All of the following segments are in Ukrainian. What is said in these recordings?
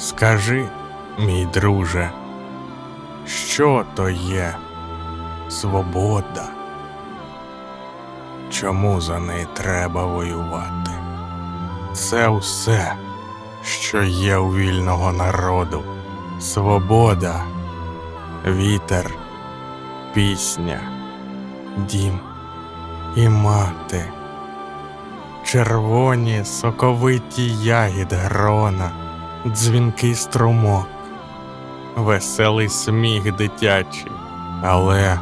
Скажи, мій друже, що то є свобода? Чому за неї треба воювати? Це все, що є у вільного народу. Свобода, вітер, пісня, дім і мати. Червоні соковиті ягід грона, дзвінкий струмок, веселий сміх дитячий, але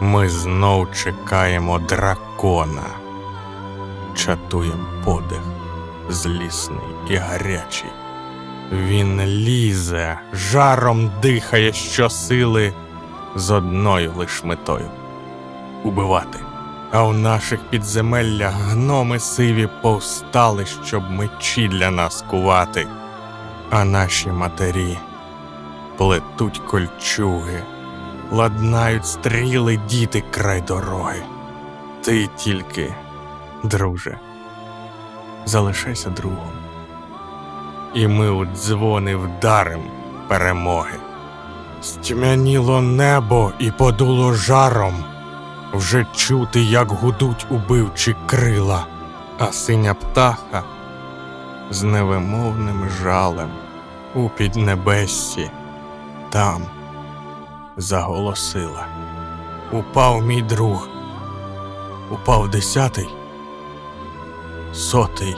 ми знов чекаємо дракона, чатуєм подих, злісний і гарячий. Він лізе, жаром дихає щосили з одною лиш метою убивати. А в наших підземеллях гноми сиві повстали, щоб мечі для нас кувати. А наші матері плетуть кольчуги, ладнають стріли діти край дороги. Ти тільки, друже, залишайся другом. І ми у дзвони вдарим перемоги. Стьмяніло небо і подуло жаром. Вже чути, як гудуть убивчі крила, а синя птаха з невимовним жалем у піднебессі там заголосила. Упав мій друг, упав десятий, сотий,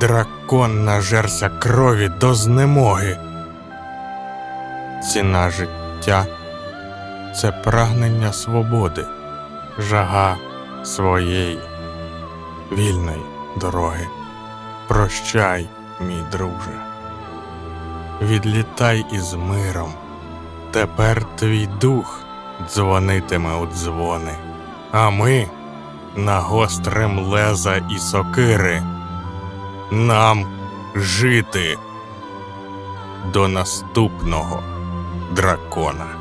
дракон нажерся крові до знемоги. Ціна життя це прагнення свободи жага своєї вільної дороги. Прощай, мій друже. Відлітай із миром. Тепер твій дух дзвонитиме у дзвони, а ми нагострим леза і сокири. Нам жити до наступного дракона.